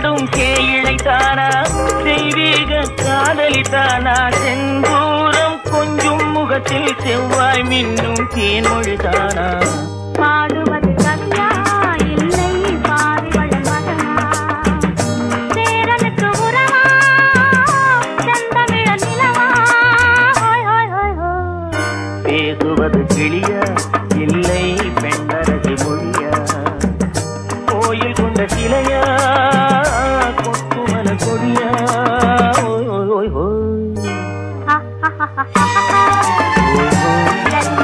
பாடும் கேயிழைத்தானா செய்வீக காதலித்தானா? செந்தூரம் கொஞ்சும் முகத்தில் செவ்வாய் மின்னும் தேன்மொழிதானா? பாடுவது கவியா இல்லை பாடுவட மகனா? சேரனுக்கு உறவா? செந்தமிழ பேசுவது கிளியா? இல்லை பெண்ணரசி மொழியா? கோயில் கொண்ட சிலையா? 哈哈哈